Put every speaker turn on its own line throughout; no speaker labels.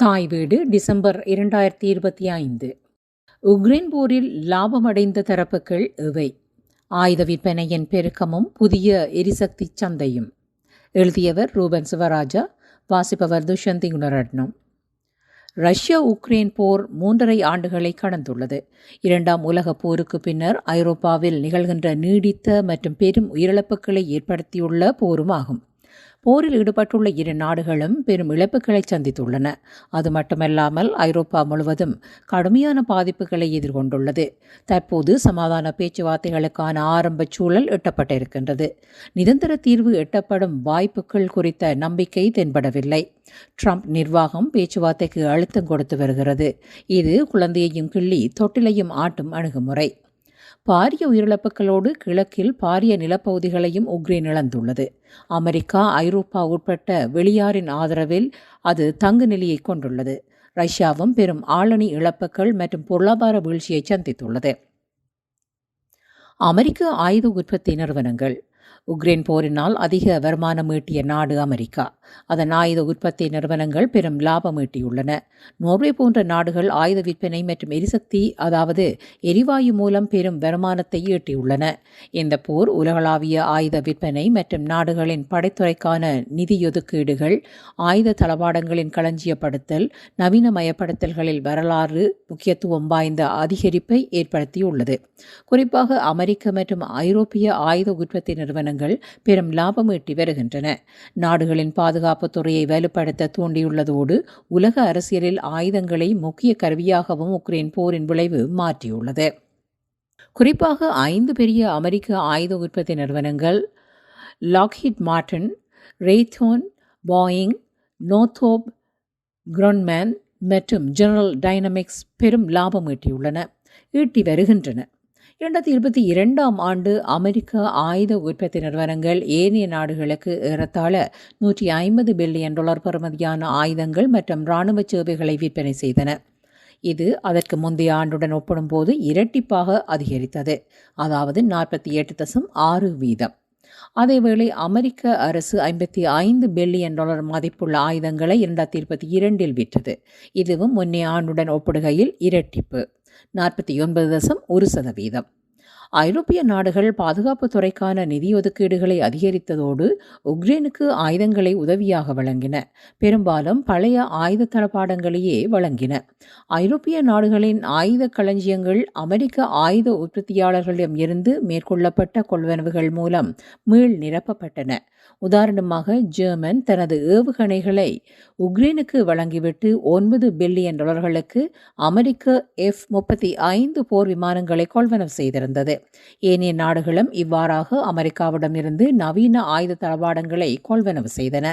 தாய் வீடு டிசம்பர் இரண்டாயிரத்தி இருபத்தி ஐந்து. உக்ரைன் போரில் லாபமடைந்த தரப்புகள் இவை. ஆயுத விற்பனையின் பெருக்கமும் புதிய எரிசக்தி சந்தையும். எழுதியவர் ரூபன் சிவராஜா வாசிப்பவர் துஷந்தி குணரட்னம் ரஷ்யா உக்ரைன் போர் மூன்றரை ஆண்டுகளை கடந்துள்ளது. இரண்டாம் உலகப் போருக்கு பின்னர் ஐரோப்பாவில் நிகழ்கின்ற நீடித்த மற்றும் பெரும் உயிரிழப்புகளை ஏற்படுத்தியுள்ள போரும் ஆகும் போரில் ஈடுபட்டுள்ள இரு நாடுகளும் பெரும் இழப்புகளை சந்தித்துள்ளன. அது மட்டுமல்லாமல் ஐரோப்பா முழுவதும் கடுமையான பாதிப்புகளை எதிர்கொண்டுள்ளது. தற்போது சமாதான பேச்சுவார்த்தைகளுக்கான ஆரம்ப சூழல் எட்டப்பட்டிருக்கின்றது. நிரந்தர தீர்வு எட்டப்படும் வாய்ப்புகள் குறித்த நம்பிக்கை தென்படவில்லை. ட்ரம்ப் நிர்வாகம் பேச்சுவார்த்தைக்கு அழுத்தம் கொடுத்து வருகிறது. இது குழந்தையையும் கிள்ளி தொட்டிலையும் ஆட்டும் அணுகுமுறை. பாரிய உயிரிழப்புகளோடு கிழக்கில் பாரிய நிலப்பகுதிகளையும் உக்ரைன் இழந்துள்ளது அமெரிக்கா ஐரோப்பா உட்பட்ட வெளியாரின் ஆதரவில் அது தங்கு நிலையை கொண்டுள்ளது. ரஷ்யாவும் பெரும் ஆளணி இழப்புகள் மற்றும் பொருளாதார வீழ்ச்சியை சந்தித்துள்ளது. அமெரிக்க ஆயுத உற்பத்தி நிறுவனங்கள் உக்ரைன் போரினால் அதிக வருமானம் ஈட்டிய நாடு அமெரிக்கா. அதன் ஆயுத உற்பத்தி நிறுவனங்கள் பெரும் லாபம் ஈட்டியுள்ளன. நோர்வே போன்ற நாடுகள் ஆயுத விற்பனை மற்றும் எரிசக்தி அதாவது எரிவாயு மூலம் பெரும் வருமானத்தை ஈட்டியுள்ளன. இந்த போர் உலகளாவிய ஆயுத விற்பனை மற்றும் நாடுகளின் படைத்துறைக்கான நிதியொதுக்கீடுகள் ஆயுத தளவாடங்களின் களஞ்சியப்படுத்தல் நவீனமயப்படுத்தல்களில் வரலாறு முக்கியத்துவம் வாய்ந்த அதிகரிப்பை ஏற்படுத்தியுள்ளது. குறிப்பாக அமெரிக்க மற்றும் ஐரோப்பிய ஆயுத உற்பத்தி நிறுவனங்கள் பெரும் லாபம் ஈட்டி வருகின்றன. நாடுகளின் பாதுகாப்பு துறையை வலுப்படுத்த தூண்டியுள்ளதோடு உலக அரசியலில் ஆயுதங்களை முக்கிய கருவியாகவும் உக்ரைன் போரின் விளைவு மாற்றியுள்ளது. குறிப்பாக ஐந்து பெரிய அமெரிக்க ஆயுத உற்பத்தி நிறுவனங்கள் Lockheed Martin Raytheon Boeing Northrop Grumman மற்றும் ஜெனரல் டைனமிக்ஸ் பெரும் லாபம் ஈட்டியுள்ளன ஈட்டி வருகின்றன. இரண்டாயிரத்தி இருபத்தி இரண்டாம் ஆண்டு அமெரிக்க ஆயுத உற்பத்தி நிறுவனங்கள் ஏனைய நாடுகளுக்கு ஏறத்தாழ நூற்றி ஐம்பது பில்லியன் டாலர் பெறுமதியான ஆயுதங்கள் மற்றும் இராணுவ சேவைகளை விற்பனை செய்தன. இது அதற்கு முந்தைய ஆண்டுடன் ஒப்பிடும்போது இரட்டிப்பாக அதிகரித்தது. அதாவது நாற்பத்தி எட்டு தசம் ஆறு வீதம். அதேவேளை அமெரிக்க அரசு ஐம்பத்தி ஐந்து பில்லியன் டாலர் மதிப்புள்ள ஆயுதங்களை இரண்டாயிரத்தி இருபத்தி இரண்டில் விற்றது. இதுவும் முன்னே ஆண்டுடன் ஒப்பிடுகையில் இரட்டிப்பு. நாற்பத்தி ஒன்பது தசம் ஒரு சதவீதம். ஐரோப்பிய நாடுகள் பாதுகாப்பு துறைக்கான நிதி ஒதுக்கீடுகளை அதிகரித்ததோடு உக்ரைனுக்கு ஆயுதங்களை உதவியாக வழங்கின. பெரும்பாலும் பழைய ஆயுத தளபாடங்களையே வழங்கின. ஐரோப்பிய நாடுகளின் ஆயுத களஞ்சியங்கள் அமெரிக்க ஆயுத உற்பத்தியாளர்களிடம் இருந்து மேற்கொள்ளப்பட்ட கொள்வனவுகள் மூலம் மீள் நிரப்பப்பட்டன. உதாரணமாக ஜெர்மன் தனது ஏவுகணைகளை உக்ரைனுக்கு வழங்கிவிட்டு ஒன்பது பில்லியன் டாலர்களுக்கு அமெரிக்க எஃப் முப்பத்தி ஐந்து போர் விமானங்களை கொள்வனவு செய்திருந்தது. ஏனைய நாடுகளும் இவ்வாறாக அமெரிக்காவிடமிருந்து நவீன ஆயுத தளவாடங்களை கொள்வனவு செய்தன.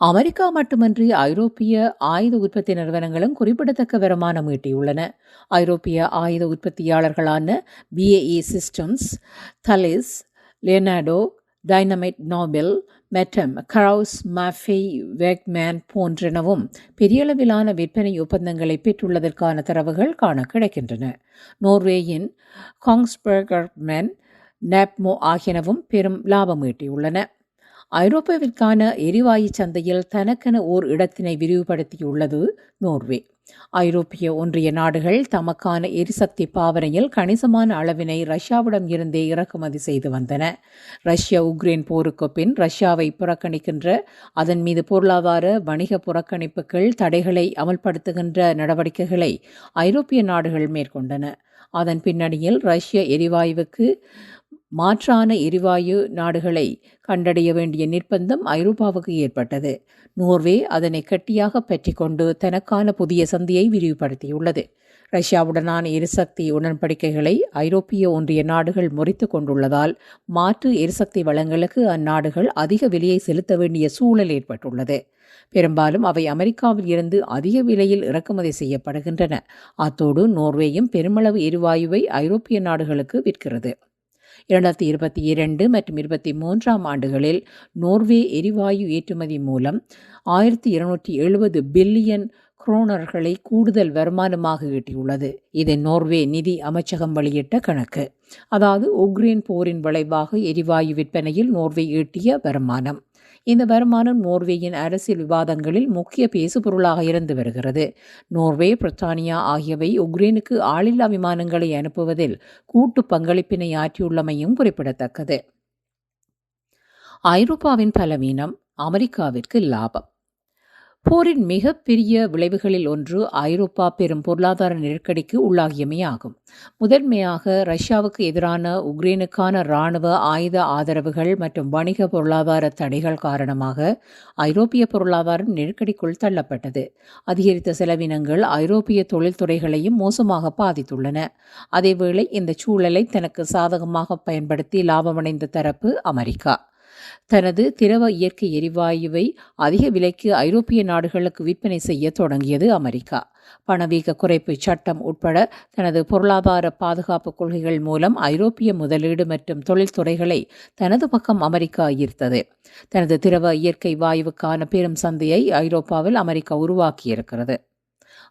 அமெரிக்கா மட்டுமன்றி ஐரோப்பிய ஆயுத உற்பத்தி நிறுவனங்களும் குறிப்பிடத்தக்க வருமானம் ஈட்டியுள்ளன. ஐரோப்பிய ஆயுத உற்பத்தியாளர்களான BAE Systems Thales Leonardo Dynamit Nobel மெட்டம் Krauss Maffei Wegmann போன்றனவும் பெரியளவிலான விற்பனை ஒப்பந்தங்களை பெற்றுள்ளதற்கான தரவுகள் காண கிடைக்கின்றன. நோர்வேயின் காங்ஸ்பர்கர்மென் நேப்மோ ஆகியனவும் பெரும் லாபம் ஈட்டியுள்ளன. ஐரோப்பாவிற்கான எரிவாயு சந்தையில் தனக்கென ஓர் இடத்தினை விரிவுபடுத்தியுள்ளது நோர்வே. ஐரோப்பிய ஒன்றிய நாடுகள் தமக்கான எரிசக்தி பாவனையில் கணிசமான அளவினை ரஷ்யாவிடம் இருந்தே இறக்குமதி செய்து வந்தன. ரஷ்யா உக்ரைன் போருக்கு பின் ரஷ்யாவை புறக்கணிக்கின்ற அதன் மீது பொருளாதார வணிக புறக்கணிப்புகள் தடைகளை அமல்படுத்துகின்ற நடவடிக்கைகளை ஐரோப்பிய நாடுகள் மேற்கொண்டன. அதன் பின்னணியில் ரஷ்ய எரிவாயுவுக்கு மாற்றான எரிவாயு நாடுகளை கண்டடைய வேண்டிய நிர்பந்தம் ஐரோப்பாவுக்கு ஏற்பட்டது. நோர்வே அதனை கட்டியாக பற்றிக்கொண்டு தனக்கான புதிய சந்தையை விரிவுபடுத்தியுள்ளது. ரஷ்யாவுடனான எரிசக்தி உடன்படிக்கைகளை ஐரோப்பிய ஒன்றிய நாடுகள் முறித்து கொண்டுள்ளதால் மாற்று எரிசக்தி வளங்களுக்கு அந்நாடுகள் அதிக விலையை செலுத்த வேண்டிய சூழல் ஏற்பட்டுள்ளது. பெரும்பாலும் அவை அமெரிக்காவில் இருந்து அதிக விலையில் இறக்குமதி செய்யப்படுகின்றன. அத்தோடு நோர்வேயும் பெருமளவு எரிவாயுவை ஐரோப்பிய நாடுகளுக்கு விற்கிறது. இரண்டாயிரத்தி இருபத்தி இரண்டு மற்றும் இருபத்தி மூன்றாம் ஆண்டுகளில் நோர்வே எரிவாயு ஏற்றுமதி மூலம் ஆயிரத்தி இருநூற்றி எழுபது பில்லியன் குரோனர்களை கூடுதல் வருமானமாக ஈட்டியுள்ளது. இது நோர்வே நிதி அமைச்சகம் வெளியிட்ட கணக்கு. அதாவது உக்ரைன் போரின் விளைவாக எரிவாயு விற்பனையில் நோர்வே ஈட்டிய வருமானம். இந்த வருமானம் நோர்வேயின் அரசியல் விவாதங்களில் முக்கிய பேசுபொருளாக இருந்து வருகிறது. நோர்வே பிரித்தானியா ஆகியவை உக்ரைனுக்கு ஆளில்லா விமானங்களை அனுப்புவதில் கூட்டு பங்களிப்பினை ஆற்றியுள்ளமையும் குறிப்பிடத்தக்கது. ஐரோப்பாவின் பலவீனம் அமெரிக்காவிற்கு லாபம். போரின் மிகப்பெரிய விளைவுகளில் ஒன்று ஐரோப்பா பெரும் பொருளாதார நெருக்கடிக்கு உள்ளாகியமையாகும். முதன்மையாக ரஷ்யாவுக்கு எதிரான உக்ரைனுக்கான இராணுவ ஆயுத ஆதரவுகள் மற்றும் வணிக பொருளாதார தடைகள் காரணமாக ஐரோப்பிய பொருளாதாரம் நெருக்கடிக்குள் தள்ளப்பட்டது. அதிகரித்த செலவினங்கள் ஐரோப்பிய தொழில்துறைகளையும் மோசமாக பாதித்துள்ளன. அதேவேளை இந்த சூழலை தனக்கு சாதகமாக பயன்படுத்தி லாபமடைந்த தரப்பு அமெரிக்கா. தனது திரவ இயற்கை எரிவாயுவை அதிக விலைக்கு ஐரோப்பிய நாடுகளுக்கு விற்பனை செய்ய தொடங்கியது அமெரிக்கா. பணவீக்க குறைப்பு சட்டம் உட்பட தனது பொருளாதார பாதுகாப்பு கொள்கைகள் மூலம் ஐரோப்பிய முதலீடு மற்றும் தொழில்துறைகளை தனது பக்கம் அமெரிக்கா ஈர்த்தது. தனது திரவ இயற்கை வாயுவுக்கான பெரும் சந்தையை ஐரோப்பாவில் அமெரிக்கா உருவாக்கியிருக்கிறது.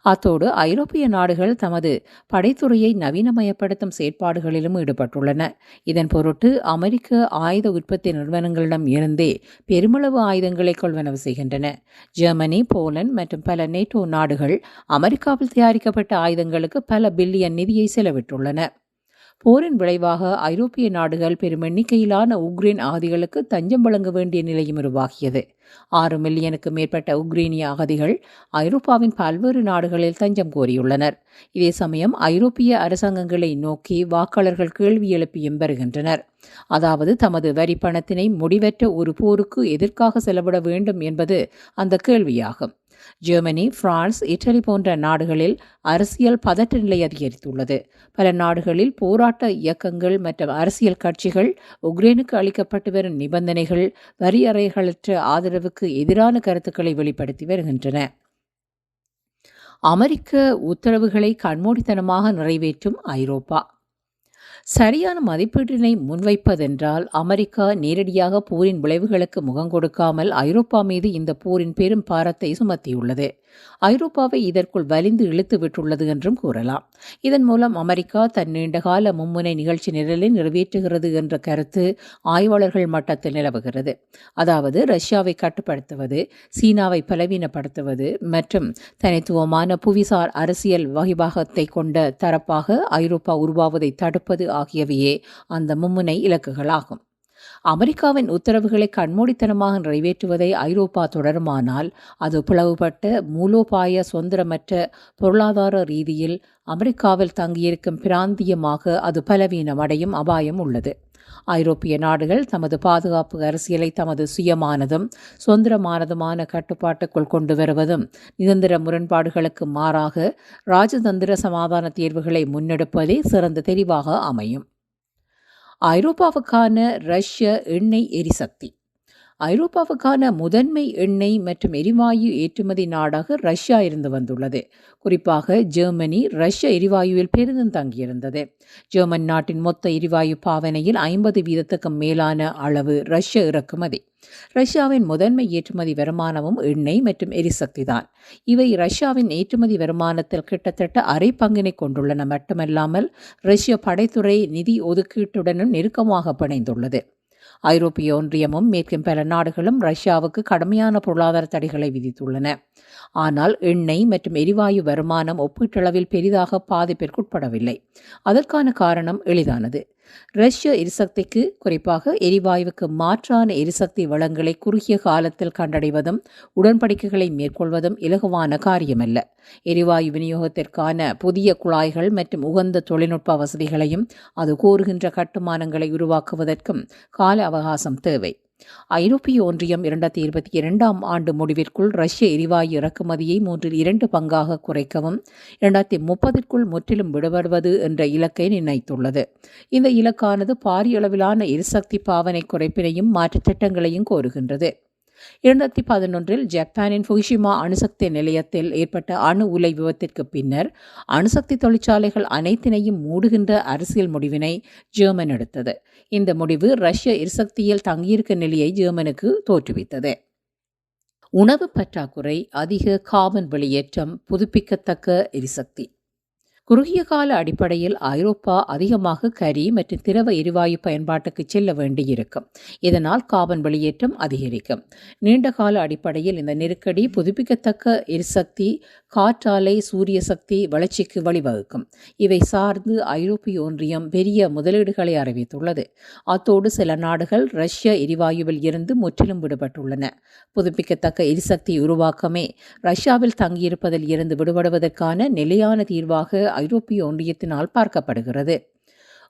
அத்தோடு ஐரோப்பிய நாடுகள் தமது படைத்துறையை நவீனமயப்படுத்தும் செயற்பாடுகளிலும் ஈடுபட்டுள்ளன. இதன் பொருட்டு அமெரிக்க ஆயுத உற்பத்தி நிறுவனங்களிடம் இருந்தே பெருமளவு ஆயுதங்களை கொள்வனவு செய்கின்றன. ஜெர்மனி போலந்து மற்றும் பல நேட்டோ நாடுகள் அமெரிக்காவில் தயாரிக்கப்பட்ட ஆயுதங்களுக்கு பல பில்லியன் நிதியை செலவிட்டுள்ளன. போரின் விளைவாக ஐரோப்பிய நாடுகள் பெரும் எண்ணிக்கையிலான உக்ரைன் அகதிகளுக்கு தஞ்சம் வழங்க வேண்டிய நிலையும் உருவாகியது. ஆறு மில்லியனுக்கு மேற்பட்ட உக்ரைனிய அகதிகள் ஐரோப்பாவின் பல்வேறு நாடுகளில் தஞ்சம் கோரியுள்ளனர். இதே சமயம் ஐரோப்பிய அரசாங்கங்களை நோக்கி வாக்காளர்கள் கேள்வி எழுப்பியும் வருகின்றனர். அதாவது தமது வரி பணத்தினை முடிவற்ற ஒரு போருக்கு எதற்காக செலவிட வேண்டும் என்பது அந்த கேள்வியாகும். ஜெர்மனி பிரான்ஸ் இட்டலி போன்ற நாடுகளில் அரசியல் பதற்ற நிலை அதிகரித்துள்ளது. பல நாடுகளில் போராட்ட இயக்கங்கள் மற்றும் அரசியல் கட்சிகள் உக்ரைனுக்கு அளிக்கப்பட்டு வரும் நிபந்தனைகள் வரியறைகளற்ற ஆதரவுக்கு எதிரான கருத்துக்களை வெளிப்படுத்தி வருகின்றன. அமெரிக்க உத்தரவுகளை கண்மூடித்தனமாக நிறைவேற்றும் ஐரோப்பா. சரியான மதிப்பீட்டினை முன்வைப்பதென்றால் அமெரிக்கா நேரடியாக போரின் விளைவுகளுக்கு முகம் கொடுக்காமல் ஐரோப்பா மீது இந்த போரின் பெரும் பாரத்தை சுமத்தியுள்ளது. ஐரோப்பாவை இதற்குள் வலிந்து இழுத்து விட்டுள்ளது என்றும் கூறலாம். இதன் மூலம் அமெரிக்கா தன் நீண்டகால மும்முனை நிகழ்ச்சி நிரலை நிறைவேற்றுகிறது என்ற கருத்து ஆய்வாளர்கள் மட்டத்தில் நிலவுகிறது. அதாவது ரஷ்யாவை கட்டுப்படுத்துவது சீனாவை பலவீனப்படுத்துவது மற்றும் தனித்துவமான புவிசார் அரசியல் வகிபாகத்தை கொண்ட தரப்பாக ஐரோப்பா உருவாவதை தடுப்பது ஆகியவையே அந்த மும்முனை இலக்குகளாகும். அமெரிக்காவின் உத்தரவுகளை கண்மூடித்தனமாக நிறைவேற்றுவதை ஐரோப்பா தொடருமானால் அது பிளவுபட்ட மூலோபாய சுதந்திரமற்ற பொருளாதார ரீதியில் அமெரிக்காவில் தங்கியிருக்கும் பிராந்தியமாக அது பலவீனமடையும் அபாயம் உள்ளது. ஐரோப்பிய நாடுகள் தமது பாதுகாப்பு அரசியலை தமது சுயமானதும் சுதந்திரமானதுமான கட்டுப்பாட்டுக்குள் கொண்டு வருவதும் நிரந்தர முரண்பாடுகளுக்கு மாறாக ராஜதந்திர சமாதான தீர்வுகளை முன்னெடுப்பதே சிறந்த தெரிவாக அமையும். ஐரோப்பாவுக்கான ரஷ்ய எண்ணெய் எரிசக்தி. ஐரோப்பாவுக்கான முதன்மை எண்ணெய் மற்றும் எரிவாயு ஏற்றுமதி நாடாக ரஷ்யா இருந்து வந்துள்ளது. குறிப்பாக ஜெர்மனி ரஷ்ய எரிவாயுவில் பெரிதும் தங்கியிருந்தது. ஜெர்மன் நாட்டின் மொத்த எரிவாயு பாவனையில் ஐம்பது வீதத்துக்கும் மேலான அளவு ரஷ்ய இறக்குமதி. ரஷ்யாவின் முதன்மை ஏற்றுமதி வருமானமும் எண்ணெய் மற்றும் எரிசக்தி தான். இவை ரஷ்யாவின் ஏற்றுமதி வருமானத்தில் கிட்டத்தட்ட அரை பங்கினை கொண்டுள்ளன. மட்டுமல்லாமல் ரஷ்ய படைத்துறை நிதி ஒதுக்கீட்டுடனும் நெருக்கமாக பிணைந்துள்ளது. ஐரோப்பிய ஒன்றியமும் மேற்கும் பல நாடுகளும் ரஷ்யாவுக்கு கடுமையான பொருளாதார தடைகளை விதித்துள்ளன. ஆனால் எண்ணெய் மற்றும் எரிவாயு வருமானம் ஒப்பீட்டளவில் பெரிதாக பாதிப்பிற்குட்படவில்லை. அதற்கான காரணம் எளிதானது. ரஷ்ய எரிசக்திக்கு குறிப்பாக எரிவாயுவுக்கு மாற்றான எரிசக்தி வளங்களை குறுகிய காலத்தில் கண்டடைவதும் உடன்படிக்கைகளை மேற்கொள்வதும் இலகுவான காரியமல்ல. எரிவாயு விநியோகத்திற்கான புதிய குழாய்கள் மற்றும் உகந்த தொழில்நுட்ப வசதிகளையும் அது கோருகின்ற கட்டுமானங்களை உருவாக்குவதற்கும் கால அவகாசம் தேவை. ஐரோப்பிய ஒன்றியம் இரண்டாயிரத்தி இருபத்தி இரண்டாம் ஆண்டு முடிவிற்குள் ரஷ்ய எரிவாயு இறக்குமதியை மூன்றில் இரண்டு பங்காக குறைக்கவும் இரண்டாயிரத்தி முப்பதிற்குள் முற்றிலும் விடுபடுவது என்ற இலக்கை நிர்ணயித்துள்ளது. இந்த இலக்கானது பாரிய அளவிலான எரிசக்தி பாவனை குறைப்பினையும் மாற்றுத் திட்டங்களையும் கோருகின்றது. இரண்டாயிரத்தி பதினொன்றில் ஜப்பானின் ஃபுகுஷிமா அணுசக்தி நிலையத்தில் ஏற்பட்ட அணு உலை விபத்திற்கு பின்னர் அணுசக்தி தொழிற்சாலைகள் அனைத்தினையும் மூடுகின்ற அரசியல் முடிவினை ஜெர்மன் எடுத்தது. இந்த முடிவு ரஷ்ய எரிசக்தியில் தங்கியிருக்க நிலையை ஜெர்மனுக்கு தோற்றுவித்தது. உணவு பற்றாக்குறை அதிக கார்பன் வெளியேற்றம் புதுப்பிக்கத்தக்க எரிசக்தி. குறுகிய கால அடிப்படையில் ஐரோப்பா அதிகமாக கரி மற்றும் திரவ எரிவாயு பயன்பாட்டுக்கு செல்ல வேண்டியிருக்கும். இதனால் காபன் வெளியேற்றம் அதிகரிக்கும். நீண்ட கால அடிப்படையில் இந்த நெருக்கடி புதுப்பிக்கத்தக்க எரிசக்தி காற்றாலை சூரிய சக்தி வளர்ச்சிக்கு வழிவகுக்கும். இவை சார்ந்து ஐரோப்பிய ஒன்றியம் பெரிய முதலீடுகளை அறிவித்துள்ளது. அத்தோடு சில நாடுகள் ரஷ்ய எரிவாயுவில் இருந்து முற்றிலும் விடுபட்டுள்ளன. புதுப்பிக்கத்தக்க எரிசக்தி உருவாக்கமே ரஷ்யாவில் தங்கியிருப்பதில் இருந்து விடுபடுவதற்கான நிலையான தீர்வாக ஐரோப்பிய ஒன்றியத்தினால் பார்க்கப்படுகிறது.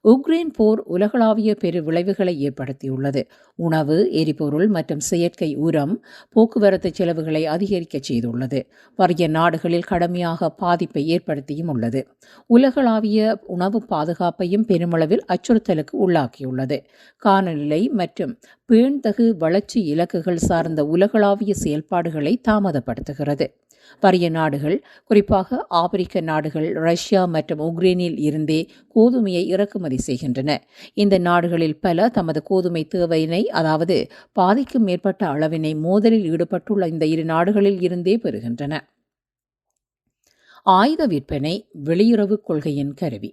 உக்ரைன் போர் உலகளாவிய பெரு விளைவுகளை ஏற்படுத்தியுள்ளது. உணவு எரிபொருள் மற்றும் செயற்கை உரம் போக்குவரத்து செலவுகளை அதிகரிக்க செய்துள்ளது. வறிய நாடுகளில் கடுமையாக பாதிப்பை ஏற்படுத்தியும் உள்ளது. உலகளாவிய உணவு பாதுகாப்பையும் பெருமளவில் அச்சுறுத்தலுக்கு உள்ளாக்கியுள்ளது. காலநிலை மற்றும் பேண்தகு வளர்ச்சி இலக்குகள் சார்ந்த உலகளாவிய செயல்பாடுகளை தாமதப்படுத்துகிறது. பரிய நாடுகள் குறிப்பாக ஆப்பிரிக்க நாடுகள் ரஷ்யா மற்றும் உக்ரைனில் இருந்தே கோதுமையை இறக்குமதி செய்கின்றன. இந்த நாடுகளில் பல தமது கோதுமை தேவையினை அதாவது பாதிக்கும் மேற்பட்ட அளவினை மோதலில் ஈடுபட்டுள்ள இந்த இரு நாடுகளில் இருந்தே பெறுகின்றன. ஆயுத விற்பனை வெளியுறவு கொள்கையின் கருவி.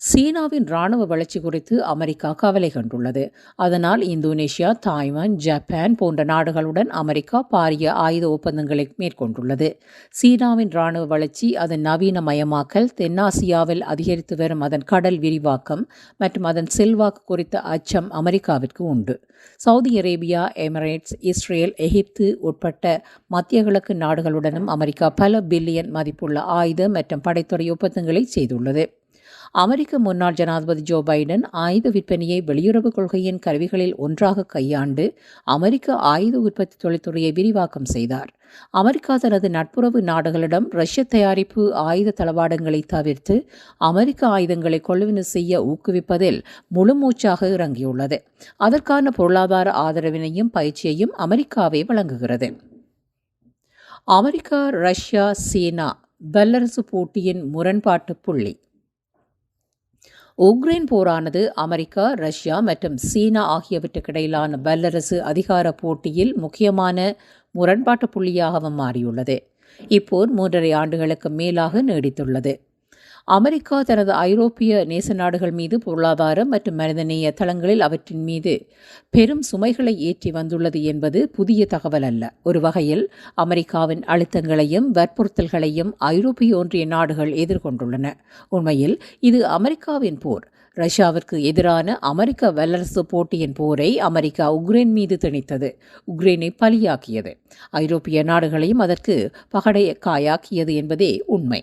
சீனாவின் ராணுவ வளர்ச்சி குறித்து அமெரிக்கா கவலை கண்டுள்ளது. அதனால் இந்தோனேஷியா தாய்வான் ஜப்பான் போன்ற நாடுகளுடன் அமெரிக்கா பாரிய ஆயுத ஒப்பந்தங்களை மேற்கொண்டுள்ளது. சீனாவின் ராணுவ வளர்ச்சி அதன் நவீனமயமாக்கல் தென்னாசியாவில் அதிகரித்து வரும் அதன் கடல் விரிவாக்கம் மற்றும் அதன் செல்வாக்கு குறித்த அச்சம் அமெரிக்காவிற்கு உண்டு. சவுதி அரேபியா எமிரேட்ஸ் இஸ்ரேல் எகிப்து உட்பட்ட மத்திய கிழக்கு நாடுகளுடனும் அமெரிக்கா பல பில்லியன் மதிப்புள்ள ஆயுத மற்றும் படைத்துறை ஒப்பந்தங்களை செய்துள்ளது. அமெரிக்க முன்னாள் ஜனாதிபதி ஜோ பைடன் ஆயுத விற்பனையை வெளியுறவு கொள்கையின் கருவிகளில் ஒன்றாக கையாண்டு அமெரிக்க ஆயுத உற்பத்தி தொழில்துறையை விரிவாக்கம் செய்தார். அமெரிக்கா தனது நட்புறவு நாடுகளிடம் ரஷ்ய தயாரிப்பு ஆயுத தளவாடங்களை தவிர்த்து அமெரிக்க ஆயுதங்களை கொள்வனவு செய்ய ஊக்குவிப்பதில் முழுமூச்சாக இறங்கியுள்ளது. அதற்கான பொருளாதார ஆதரவினையும் பயிற்சியையும் அமெரிக்காவே வழங்குகிறது. அமெரிக்கா ரஷ்யா சீனா வல்லரசு போட்டியின் முரண்பாட்டு புள்ளி உக்ரைன் போரானது அமெரிக்கா ரஷ்யா மற்றும் சீனா ஆகியவற்றுக்கிடையிலான வல்லரசு அதிகார போட்டியில் முக்கியமான முரண்பாட்டு புள்ளியாகவும் மாறியுள்ளது. இப்போர் மூன்றரை ஆண்டுகளுக்கு மேலாக நீடித்துள்ளது. அமெரிக்கா தனது ஐரோப்பிய நேச நாடுகள் மீது பொருளாதார மற்றும் மனிதநேய தளங்களில் அவற்றின் மீது பெரும் சுமைகளை ஏற்றி வந்துள்ளது என்பது புதிய தகவல் அல்ல. ஒரு வகையில் அமெரிக்காவின் அழுத்தங்களையும் வற்புறுத்தல்களையும் ஐரோப்பிய ஒன்றிய நாடுகள் எதிர்கொண்டுள்ளன. உண்மையில் இது அமெரிக்காவின் போர். ரஷ்யாவிற்கு எதிரான அமெரிக்க வல்லரசு போட்டியின் போரை அமெரிக்கா உக்ரைன் மீது திணித்தது. உக்ரைனை பலியாக்கியது ஐரோப்பிய நாடுகளையும் அதற்கு பகடை காயாக்கியது என்பதே உண்மை.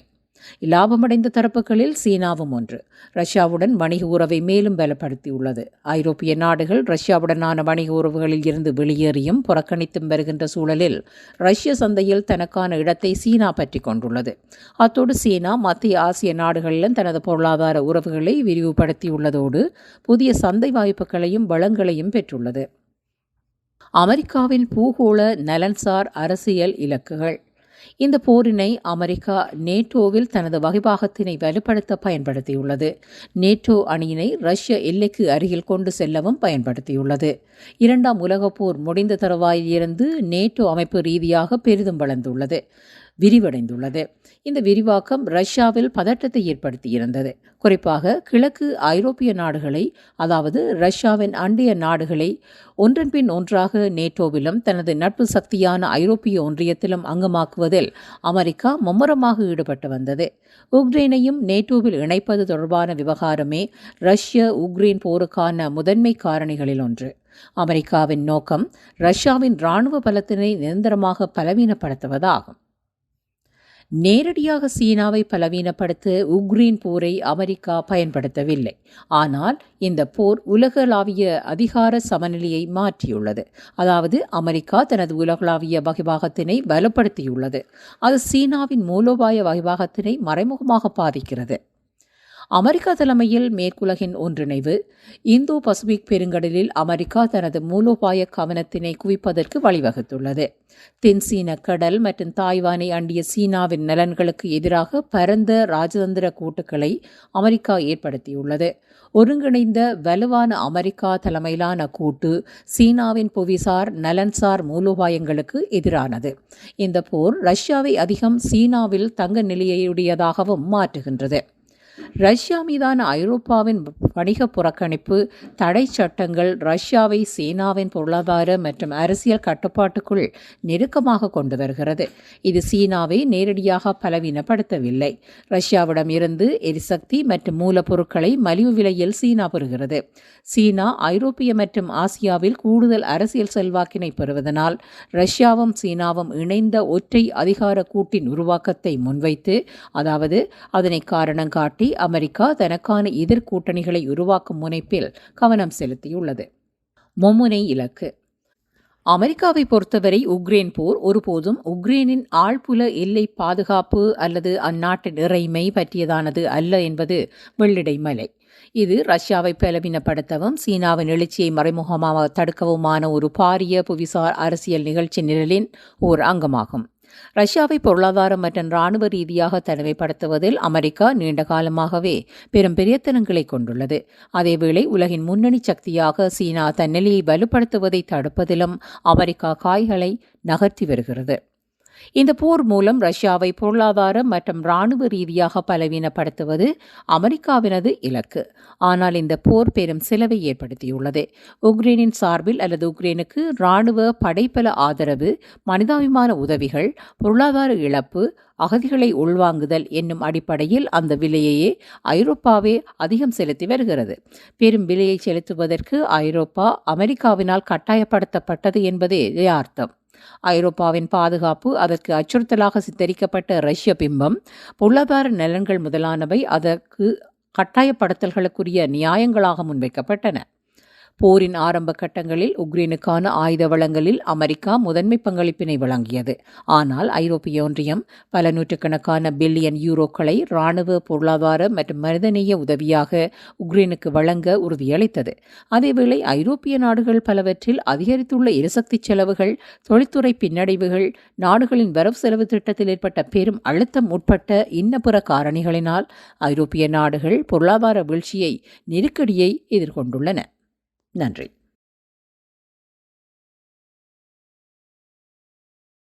இலாபமடைந்த தரப்புகளில் சீனாவும் ஒன்று. ரஷ்யாவுடன் வணிக உறவை மேலும் பலப்படுத்தியுள்ளது. ஐரோப்பிய நாடுகள் ரஷ்யாவுடனான வணிக உறவுகளில் இருந்து வெளியேறியும் புறக்கணித்தும் வருகின்ற சூழலில் ரஷ்ய சந்தையில் தனக்கான இடத்தை சீனா பற்றி கொண்டுள்ளது. அத்தோடு சீனா மத்திய ஆசிய நாடுகளிலும் தனது பொருளாதார உறவுகளை விரிவுபடுத்தியுள்ளதோடு புதிய சந்தை வாய்ப்புகளையும் வளங்களையும் பெற்றுள்ளது. அமெரிக்காவின் பூகோள நலன்சார் அரசியல் இலக்குகள். இந்த போரினை அமெரிக்கா நேட்டோவில் தனது வகைபாகத்தினை வலுப்படுத்த பயன்படுத்தியுள்ளது. நேட்டோ அணியினை ரஷ்ய எல்லைக்கு அருகில் கொண்டு செல்லவும் பயன்படுத்தியுள்ளது. இரண்டாம் உலகப் போர் முடிந்த தருவாயிலிருந்து நேட்டோ அமைப்பு ரீதியாக பெரிதும் வளர்ந்துள்ளது. விரிவடைந்துள்ளது. இந்த விரிவாக்கம் ரஷ்யாவில் பதட்டத்தை ஏற்படுத்தியிருந்தது. குறிப்பாக கிழக்கு ஐரோப்பிய நாடுகளை அதாவது ரஷ்யாவின் அண்டைய நாடுகளை ஒன்றன் பின் ஒன்றாக நேட்டோவிலும் தனது நட்பு சக்தியான ஐரோப்பிய ஒன்றியத்திலும் அங்கமாக்குவதில் அமெரிக்கா மும்முரமாக ஈடுபட்டு வந்தது. உக்ரைனையும் நேட்டோவில் இணைப்பது தொடர்பான விவகாரமே ரஷ்ய உக்ரைன் போருக்கான முதன்மை காரணிகளில் ஒன்று. அமெரிக்காவின் நோக்கம் ரஷ்யாவின் இராணுவ பலத்தினை நிரந்தரமாக பலவீனப்படுத்துவதாகும். நேரடியாக சீனாவை பலவீனப்படுத்த உக்ரைன் போரை அமெரிக்கா பயன்படுத்தவில்லை. ஆனால் இந்த போர் உலகளாவிய அதிகார சமநிலையை மாற்றியுள்ளது. அதாவது அமெரிக்கா தனது உலகளாவிய வகைபாகத்தினை பலப்படுத்தியுள்ளது அது சீனாவின் மூலோபாய வகைபாகத்தினை மறைமுகமாக பாதிக்கிறது. அமெரிக்கா தலைமையில் மேற்குலகின் ஒன்றிணைவு இந்தோ பசிபிக் பெருங்கடலில் அமெரிக்கா தனது மூலோபாய கவனத்தினை குவிப்பதற்கு வழிவகுத்துள்ளது. தென்சீன கடல் மற்றும் தாய்வானை அண்டிய சீனாவின் நலன்களுக்கு எதிராக பரந்த ராஜதந்திர கூட்டுக்களை அமெரிக்கா ஏற்படுத்தியுள்ளது. ஒருங்கிணைந்த வலுவான அமெரிக்கா தலைமையிலான கூட்டு சீனாவின் புவிசார் நலன்சார் மூலோபாயங்களுக்கு எதிரானது. இந்த போர் ரஷ்யாவை அதிகம் சீனாவில் தங்க நிலையுடையதாகவும் மாற்றுகின்றது. ரஷ்யா மீதான ஐரோப்பாவின் வணிக புறக்கணிப்பு தடை சட்டங்கள் ரஷ்யாவை சீனாவின் பொருளாதார மற்றும் அரசியல் கட்டுப்பாட்டுக்குள் நெருக்கமாக கொண்டு வருகிறது. இது சீனாவை நேரடியாக பலவீனப்படுத்தவில்லை. ரஷ்யாவிடம் இருந்து எரிசக்தி மற்றும் மூலப்பொருட்களை மலிவு விலையில் சீனா பெறுகிறது. சீனா ஐரோப்பிய மற்றும் ஆசியாவில் கூடுதல் அரசியல் செல்வாக்கினை பெறுவதனால் ரஷ்யாவும் சீனாவும் இணைந்த ஒற்றை அதிகார கூட்டின் உருவாக்கத்தை முன்வைத்து அதாவது அதனை காரணம் காட்டி அமெரிக்கா தனக்கான எதிர் கூட்டணிகளை உருவாக்கும் முனைப்பில் கவனம் செலுத்தியுள்ளது. மும்முனை இலக்கு. அமெரிக்காவை பொறுத்தவரை உக்ரைன் போர் ஒருபோதும் உக்ரைனின் ஆழ்புல எல்லை பாதுகாப்பு அல்லது அந்நாட்டின் இறைமை பற்றியதானது அல்ல என்பது வெள்ளிடை மலை இது ரஷ்யாவை பலவீனப்படுத்தவும் சீனாவின் எழுச்சியை மறைமுகமாக தடுக்கவுமான ஒரு பாரிய புவிசார் அரசியல் நிகழ்ச்சி நிரலின் ஓர் அங்கமாகும். ரஷ்யாவை பொருளாதாரம் மற்றும் ராணுவ ரீதியாக தனிமைப்படுத்துவதில் அமெரிக்கா நீண்ட காலமாகவே பெரும் பெரியத்தனங்களை கொண்டுள்ளது. அதேவேளை உலகின் முன்னணி சக்தியாக சீனா தன்னிலையை வலுப்படுத்துவதை தடுப்பதிலும் அமெரிக்கா காய்களை நகர்த்தி வருகிறது. இந்த போர் மூலம் ரஷ்யாவை பொருளாதார மற்றும் இராணுவ ரீதியாக பலவீனப்படுத்துவது அமெரிக்காவினது இலக்கு. ஆனால் இந்த போர் பெரும் செலவை ஏற்படுத்தியுள்ளது. உக்ரைனின் சார்பில் அல்லது உக்ரைனுக்கு இராணுவ படைப்பல ஆதரவு மனிதாபிமான உதவிகள் பொருளாதார இழப்பு அகதிகளை உள்வாங்குதல் என்னும் அடிப்படையில் அந்த விலையையே ஐரோப்பாவே அதிகம் செலுத்தி வருகிறது. பெரும் விலையை செலுத்துவதற்கு ஐரோப்பா அமெரிக்காவினால் கட்டாயப்படுத்தப்பட்டது என்பதே யதார்த்தம். ஐரோப்பாவின் பாதுகாப்பு அதற்கு அச்சுறுத்தலாக சித்தரிக்கப்பட்ட ரஷ்ய பிம்பம் பொருளாதார நலன்கள் முதலானவை அதற்கு கட்டாயப்படுத்தல்களுக்குரிய நியாயங்களாக முன்வைக்கப்பட்டன. போரின் ஆரம்ப கட்டங்களில் உக்ரைனுக்கான ஆயுத வளங்களில் அமெரிக்கா முதன்மை பங்களிப்பினை வழங்கியது. ஆனால் ஐரோப்பிய ஒன்றியம் பல நூற்றுக்கணக்கான பில்லியன் யூரோக்களை இராணுவ பொருளாதார மற்றும் மனிதநேய உதவியாக உக்ரைனுக்கு வழங்க உறுதியளித்தது. அதேவேளை ஐரோப்பிய நாடுகள் பலவற்றில் அதிகரித்துள்ள எரிசக்தி செலவுகள் தொழில்துறை பின்னடைவுகள் நாடுகளின் வரவு செலவு திட்டத்தில் ஏற்பட்ட பெரும் அழுத்தம் உட்பட்ட இன்னப்புற காரணிகளினால் ஐரோப்பிய நாடுகள் பொருளாதார வீழ்ச்சியை நெருக்கடியை எதிர்கொண்டுள்ளன. நன்றி